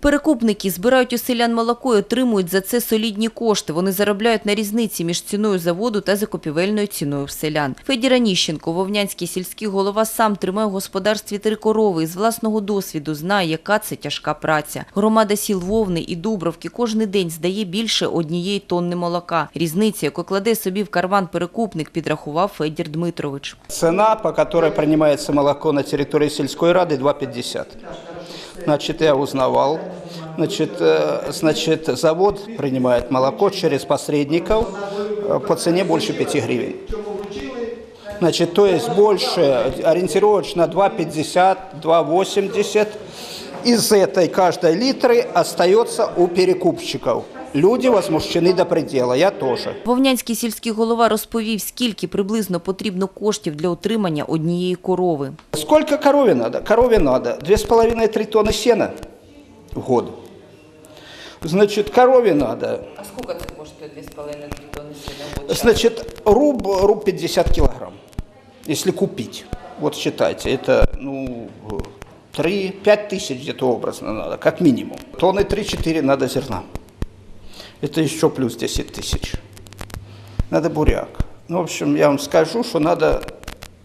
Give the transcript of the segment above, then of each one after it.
Перекупники збирають у селян молоко і отримують за це солідні кошти. Вони заробляють на різниці між ціною заводу та закупівельною ціною в селян. Федір Аніщенко, вовнянський сільський голова, сам тримає в господарстві три корови і з власного досвіду знає, яка це тяжка праця. Громада сіл Вовни і Дубровки кожен день здає більше однієї тонни молока. Різниця, яку кладе собі в карман перекупник, підрахував Федір Дмитрович. Цена, по которой принимается молоко на территории сельской рады, 2,50. Значит, я узнавал. Значит, э, значит, завод принимает молоко через посредников э, по цене больше 5 гривен. Значит, то есть больше, ориентировочно 2,50, 2,80. Из этой каждой литры остается у перекупщиков. Люди возмущены до предела, я тоже. Вовнянський сільський голова розповів, скільки приблизно потрібно коштів для утримання однієї корови. Сколько корове надо? Корове надо 2,5-3 тонны сена в год. Значит, корове надо, А скільки це коштує 2,5-3 тонни сіна? значит, руб, руб 50 килограмм, если купить. Вот считайте, это, ну, 3-5 тысяч где-то образно надо, как минимум. Тонны 3-4 надо зерна. Это еще плюс 10 тысяч. Надо буряк. Ну, в общем, я вам скажу, что надо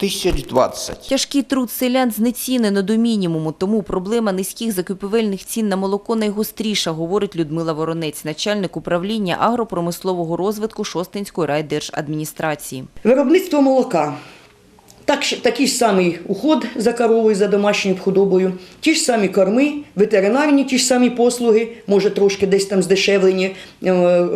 тысяч 20. Тяжкий труд селян знецінено до мінімуму, тому проблема низьких закупівельних цін на молоко найгостріша, говорить Людмила Воронець, начальник управління агропромислового розвитку Шостинської райдержадміністрації. Виробництво молока. так, такий ж самий уход за коровою, за домашньою худобою, ті ж самі корми, ветеринарні ті ж самі послуги, може трошки десь там здешевлені, е,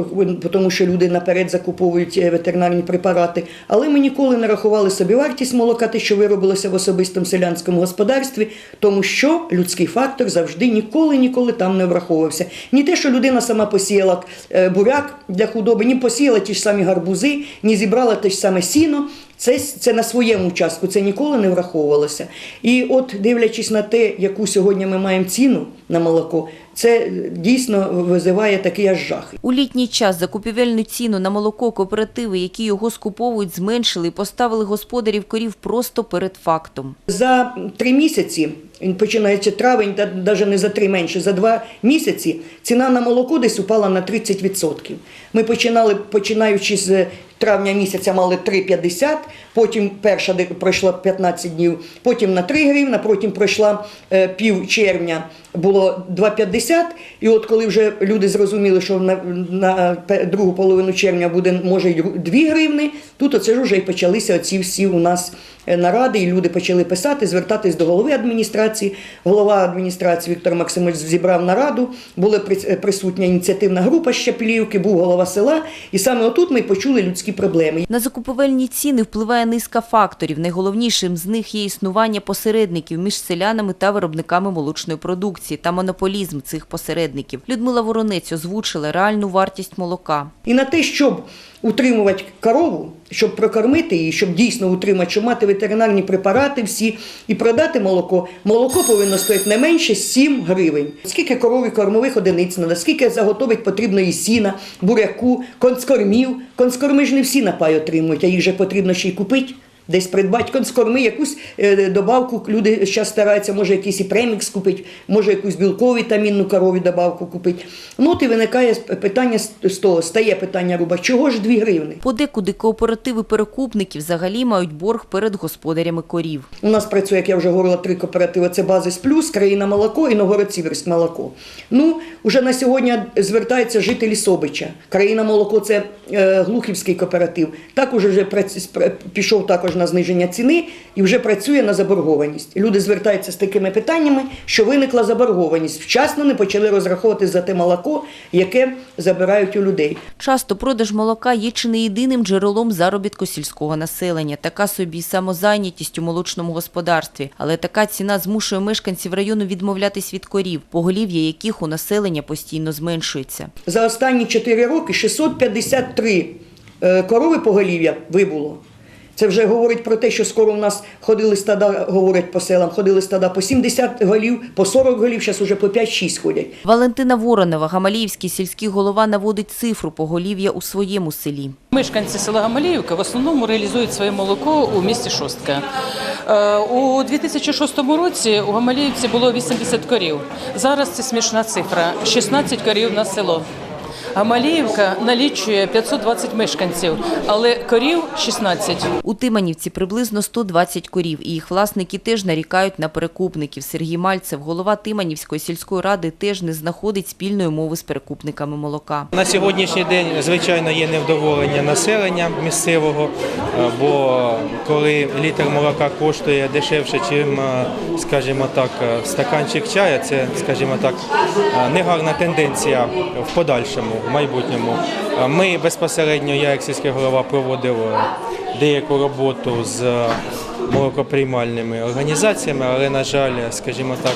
тому що люди наперед закуповують е, ветеринарні препарати. Але ми ніколи не рахували собі вартість молока, те, що виробилося в особистому селянському господарстві, тому що людський фактор завжди ніколи ніколи там не враховувався. Ні те, що людина сама посіяла е, буряк для худоби, ні посіяла ті ж самі гарбузи, ні зібрала те ж саме сіно. Це, це на своєму участку, це ніколи не враховувалося. І от дивлячись на те, яку сьогодні ми маємо ціну на молоко, це дійсно визиває такий аж жах. У літній час закупівельну ціну на молоко кооперативи, які його скуповують, зменшили і поставили господарів корів просто перед фактом. За три місяці, починається травень, навіть не за три менше, за два місяці ціна на молоко десь упала на 30%. Ми починали, починаючи з травня місяця, мали 3,50, потім перша пройшла 15 днів, потім на 3 гривні, потім пройшла е, пів червня, було 2,50. І от коли вже люди зрозуміли, що на, на другу половину червня буде, може, й 2 гривни, тут оце вже і почалися оці всі у нас наради, і люди почали писати, звертатись до голови адміністрації. Голова адміністрації Віктор Максимович зібрав нараду, була присутня ініціативна група Щеплівки, був голова села. І саме отут ми почули людські проблеми. На закупівельні ціни впливає низка факторів. Найголовнішим з них є існування посередників між селянами та виробниками молочної продукції та монополізм цих посередників. Людмила Воронець озвучила реальну вартість молока. І на те, щоб утримувати корову, щоб прокормити її, щоб дійсно утримати, щоб мати ветеринарні препарати всі і продати молоко, молоко повинно стоїти не менше 7 гривень. Скільки корові кормових одиниць треба, скільки заготовить потрібно і сіна, буряку, конскормів. Конскорми ж не всі напай отримують, а їх же потрібно ще й купити. Десь придбати конскорми, якусь е, добавку люди зараз стараються, може якийсь і премікс купити, може якусь білкову вітамінну корові добавку купити. Ну от і виникає питання з того, стає питання руба, чого ж 2 гривни? Подекуди кооперативи перекупників взагалі мають борг перед господарями корів. У нас працює, як я вже говорила, три кооперативи: це Базис Плюс, Країна молоко і Новгород-Сіверськ молоко. Ну, уже на сьогодні звертаються жителі Собича. Країна молоко це е, Глухівський кооператив. Також вже пішов також на зниження ціни і вже працює на заборгованість. Люди звертаються з такими питаннями, що виникла заборгованість. Вчасно не почали розраховувати за те молоко, яке забирають у людей. Часто продаж молока є чи не єдиним джерелом заробітку сільського населення. Така собі самозайнятість у молочному господарстві. Але така ціна змушує мешканців району відмовлятись від корів, поголів'я яких у населення постійно зменшується. За останні 4 роки 653 е, корови поголів'я вибуло. Це вже говорить про те, що скоро у нас ходили стада, говорять по селам, ходили стада по 70 голів, по 40 голів, зараз уже по 5-6 ходять. Валентина Воронова, Гамаліївський сільський голова, наводить цифру поголів'я у своєму селі. Мешканці села Гамаліївка в основному реалізують своє молоко у місті Шостка. Е, У 2006 році у Гамаліївці було 80 корів. Зараз це смішна цифра 16 корів на село. Гамаліївка налічує 520 мешканців, але корів 16. У Тиманівці приблизно 120 корів, і їх власники теж нарікають на перекупників. Сергій Мальцев, голова Тиманівської сільської ради, теж не знаходить спільної мови з перекупниками молока. На сьогоднішній день, звичайно, є невдоволення населення місцевого, е, бо коли літр молока коштує дешевше, ніж, скажімо так, е, стаканчик чая, це, скажімо так, е, негарна тенденція в подальшому, в майбутньому. Е, Ми безпосередньо, я як сільський голова, проводив е, деяку роботу з е, молокоприймальними організаціями, але, на жаль, скажімо так,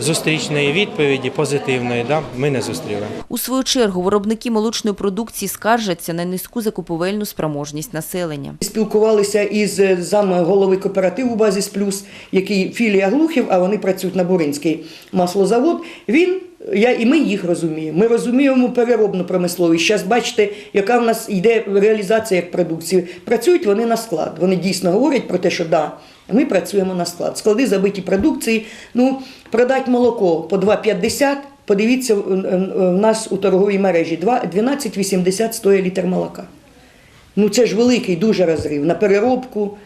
зустрічної відповіді позитивної да, ми не зустріли. У свою чергу виробники молочної продукції скаржаться на низьку закупівельну спроможність населення. Спілкувалися із е, зам голови кооперативу Базіс Плюс, який філія Глухів, а вони працюють на Буринський маслозавод. Він я і ми їх розуміємо. Ми розуміємо переробну промисловість. Зараз бачите, яка в нас йде реалізація як продукції. Працюють вони на склад. Вони дійсно говорять про те, що да, ми працюємо на склад. Склади забиті продукції. Ну, продати молоко по 2,50. Подивіться, в- нас у торговій мережі два- 12,80 стоїть літр молока. Ну це ж великий дуже розрив на переробку.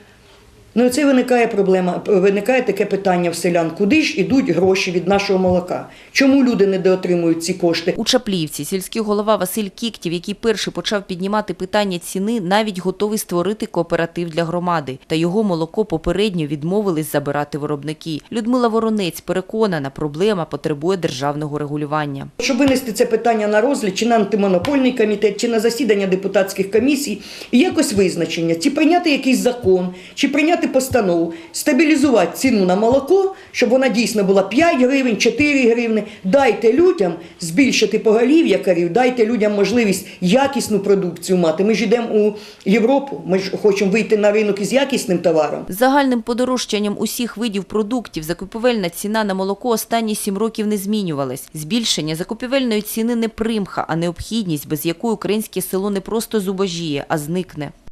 Ну і це виникає проблема, виникає таке питання в селян, куди ж ідуть гроші від нашого молока? Чому люди не доотримують ці кошти? У Чаплівці сільський голова Василь Кіктів, який перший почав піднімати питання ціни, навіть готовий створити кооператив для громади. Та його молоко попередньо відмовились забирати виробники. Людмила Воронець переконана, проблема потребує державного регулювання. Щоб винести це питання на розгляд, чи на антимонопольний комітет, чи на засідання депутатських комісій, і якось визначення, чи прийняти якийсь закон, чи прийняти постанову, стабілізувати ціну на молоко, щоб вона дійсно була 5 гривень, 4 гривни. Дайте людям збільшити поголів'я корів, дайте людям можливість якісну продукцію мати. Ми ж йдемо у Європу, ми ж хочемо вийти на ринок із якісним товаром. Загальним подорожчанням усіх видів продуктів закупівельна ціна на молоко останні сім років не змінювалась. Збільшення закупівельної ціни не примха, а необхідність, без якої українське село не просто зубожіє, а зникне.